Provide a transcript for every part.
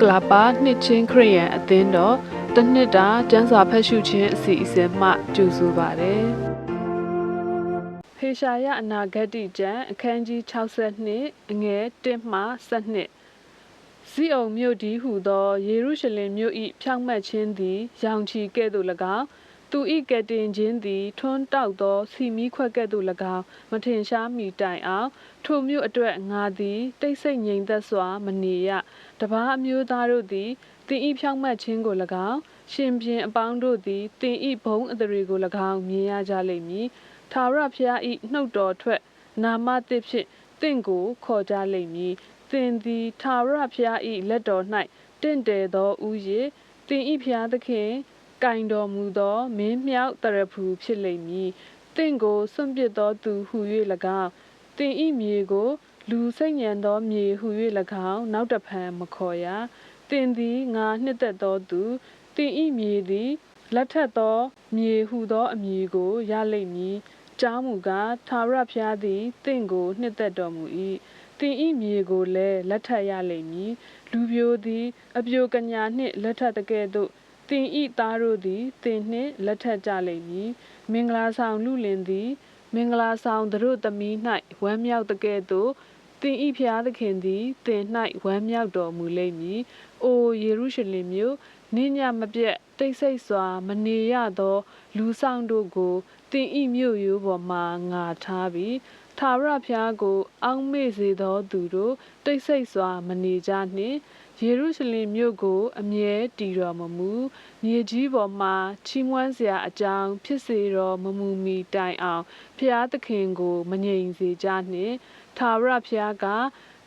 ကလာပါနှစ်ချင်းခရိယန်အသင်းတော်တစ်နှစ်တာကျမ်းစာဖတ်ရှုခြင်းအစီအစဉ်မှကြိုဆိုပါရစေ။ဟေရှာယအနာဂတ်တိကျမ်းအခန်းကြီး62အငယ်1မှ7ဇီးအောင်မြို့ဒီဟုသောယေရုရှလင်မြို့၏ဖြောင့်မတ်ခြင်းသည်ရောင်ချီကဲ့သို့၎င်း သူ၏ကယ်တင်ခြင်းသည်ထွန်းတောက်သောစီမီခွက်ကဲ့သို့၎င်းမထင်ရှားမီတိုင်အောင်ထိုမြို့အတွက်ငါသည်တိတ်ဆိတ်ငြိမ်သက်စွာမနေရတပားအမျိုးသားတို့သည်တင်ဤဖြောင့်မတ်ခြင်းကို၎င်းရှင်ပြန်အပေါင်းတို့သည်တင်ဤဘုံအတရေကို၎င်းမြင်ရကြလိမ့်မည်သာရဖျားဤနှုတ်တော်ထွက်နာမသစ်ဖြင့်တင့်ကိုခေါ်ကြလိမ့်မည်သင်သည်သာရဖျားဤလက်တော်၌တင့်တယ်သောဥယျာဉ်တင်ဤဖျားသခင် ကင်တော်မူသောမင်းမြောက်တရဖူဖြစ်လိမ့်မည်။တင့်ကိုစွန့်ပစ်သောသူဟု၍၎င်းတင်ဤမြေကို လူစိတ်ညံသောမြေဟု၍၎င်းနောက်တဖန်မခေါ်ရ။တင်သည်ငါနှစ်သက်သောသူတင်ဤမြေသည်လက်ထက်သောမြေဟုသောအမည်ကိုရလိမ့်မည်။ကြောင်းမူကားသာရဖျားသည်တင့်ကိုနှစ်သက်တော်မူ၏။တင်ဤမြေကိုလည်းလက်ထပ်ရလိမ့်မည်။လူပြိုသည် အပြိုကညာနှင့်လက်ထပ်တကဲ့သို့ တင်ဤသားတို့သည်တင်နှင့်လက်ထပ်ကြလိမ့်မည်မင်္ဂလာဆောင်လူလင်သည် မင်္ဂလာဆောင်သူတို့သမီး၌ဝမ်းမြောက်တကဲ့သို့တင်ဤဖျားသခင်သည်တင်၌ဝမ်းမြောက်တော်မူလိမ့်မည်အိုယေရုရှလင်မြို့နိညာမပြတ်တိတ်ဆိတ်စွာ မနေရသော လူဆောင်တို့ကိုတင်ဤမြို့ရိုးပေါ်မှငါထားပြီး သာရဖျားကို အောက်မေ့စေသောသူတို့တိတ်ဆိတ်စွာ မနေကြနှင့်ယေရုရှလင်မြို့ကို အမြဲတည်တော်မမူမြေကြီးပေါ်မှချီးမွမ်းစရာအကြောင်းဖြစ်စေတော်မမူမီတိုင်အောင်ဖျားသခင်ကို မငြိမ်စေကြနှင့်သာရဖျားက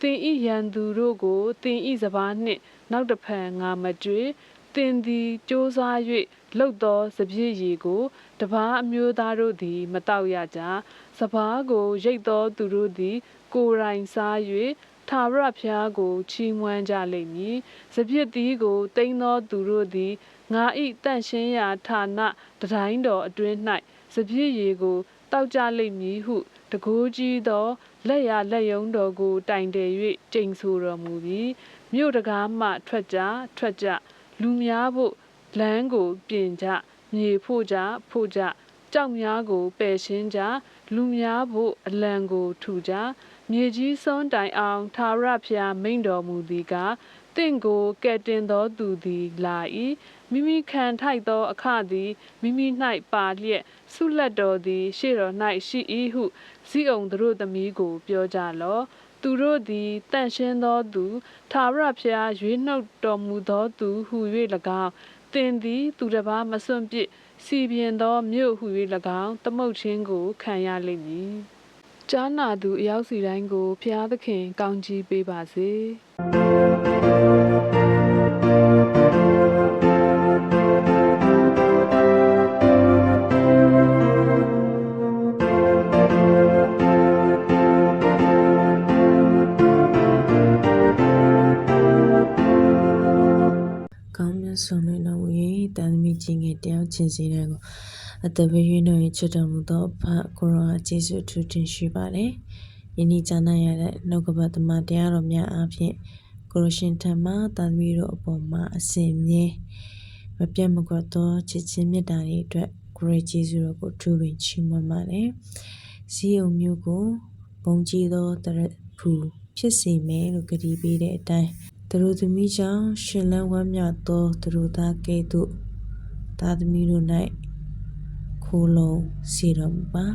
သင်ဤရန်သူတို့ကိုသင်ဤစပါးနှင့် နောက်တဖန်ငါမတွေ့ သင်သည်စ조사၍လှုပ်သောစပြည့်ရီကိုတပားအမျိုးသားတို့သည် မတောက်ရကြစပားကိုရိတ်သောသူတို့သည် ကိုယ်တိုင်စား၍ထာဝရဘုရားကိုချီးမွမ်းကြလိမ့်မည်။စပြစ်တီးကိုတိမ့်သောသူတို့သည်ငါဤတန့်ရှင်းရာဌာနတတိုင်းတော်အတွင်း၌စပြည့်ရည်ကိုတောက်ကြလိမ့်မည်ဟုတကိုးကြီးသောလက်ရလက်ယုံတော်ကိုတိုင်တယ်၍ကျိန်ဆိုတော်မူပြီးမြို့တကားမှထွက်ကြထွက်ကြ လူများဖို့လမ်းကိုပြင်ကြမြေဖို့ကြဖို့ကြကြောက်များကိုပယ်ရှင်းကြလူများဖို့အလံကိုထူကြမြေကြီးစွန်းတိုင်အောင်သာရဖျားမိန်တော်မူသည်ကတင့်ကိုကဲ့တင်သောသူသည်လာ၏မိမိခံထိုက်သောအခသည်မိမိ၌ပါလျက်ဆုလက်တော်သည် ရှေ့တော်၌ရှိ၏ဟုဇိအောင်တို့သမီးကို ပြောကြလော့ သူတို့သည်တန့်ရှင်းသောသူသာရဖျားရွေးနှုတ်တော်မူသောသူဟု၍၎င်းသင်သည်သူတစ်ပါးမစွန့်ပစ်စီပြင်သောမြို့ဟု၍၎င်းသမုတ်ချင်းကိုခံရလိမ့်မည်ကြားနာသူအယောက်စီတိုင်းကိုဖျားသခင်ကောင်းကြီးပေးပါစေ။ တ်စွာမင်းတော်မူ၍တန်သမီကြီးငယ်တယောက်ချင်းစီတိုင်းကိုအသက်ပေး၍တော်ချစ်တော်မူသောအဖကိုရောအားကျေးဇူးထူးတင်ရှိပါတယ်။ယနေ့ကြားနာရတဲ့နှုတ်ကပတ်သမားတရားတော်များအားဖြင့်ကိုရရှင်ထံမှတန်သမီတို့အပေါ်မှာအစဉ်မြဲမပြတ်မကွက်သောချစ်ချင်းမေတ္တာတွေအတွက်ကိုရကျေးဇူးတော်ကိုထူးပင်ချီးမွမ်းပါတယ်။ဇီးုံမျိုးကိုဘုံကြီးသောတရဖူဖြစ်စေမယ်လို့ကြည်ပေးတဲ့အတိုင်း သူတို့သမီးကြောင့်ရှင်လန်းဝမ်းမြောက်သောသူတို့သားကဲ့သို့သားသမီးတို့၌ခိုးလုံစေတော်မူပါ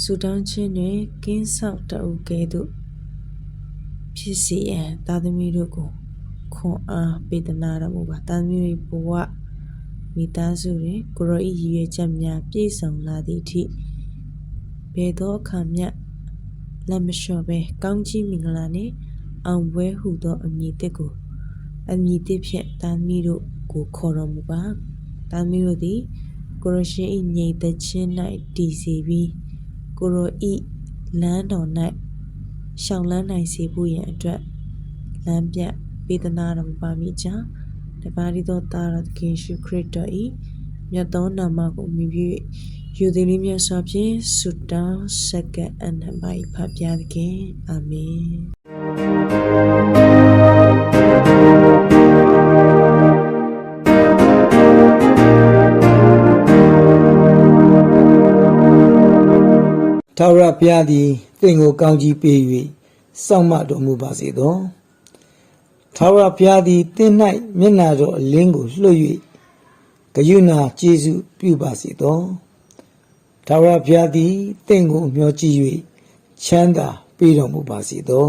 ဆူတောင်းခြင်းတွင်ကင်းဆောက်တအုပ်ကဲ့သို့ဖြစ်စေရန်သားသမီးတို့ကိုခွန်အားပေးသနာတော်မူပါသားသမီးတို့ဘဝမိသားစုတွင်ကိုရောဤရည်ရွယ်ချက်များပြည့်စုံလာသည့်အထိဘယ်သောအခါမျှလက်မလျှော့ဘဲကောင်းကြီးမင်္ဂလာနှင့် အောင်ပွဲဟုသောအမည်တစ်ကိုအမည်တစ်ဖြင့်တာမီတို့ကိုခေါ်တော်မူပါတာမီတို့သည် ကိုရရှင်၏ငြိမ်သက်ခြင်း၌တည်စေပြီးကိုရောဤလမ်းတော်၌ရှောင်းလန်းနိုင်စေဖို့ရန်အတွက်လမ်းပြပေးသနာတော်မူပါမည်ကြောင့်တပါးရီသောတာရသခင်ရှုခရစ်တော်၏မြတ်သောနာမကိုမြည်ပြီးယူသည်လေးမြတ်စွာဖြင့်ဆုတောင်းဆက်ကပ်အနံပါ၏ဖပါသခင်အာမင် ထာဝရဘုရားသည်သင်ကိုကောင်းကြီးပေး၍စောင့်မတော်မူပါစေသောထာဝရဘုရားသည်သင်၌မျက်နာတော်အလင်းကိုလွှတ်၍ဂယုဏကျေးဇူးပြုပါစေသောထာဝရဘုရားသည်သင်ကိုမျှော်ကြည့်၍ချမ်းသာပေးတော်မူပါစေသော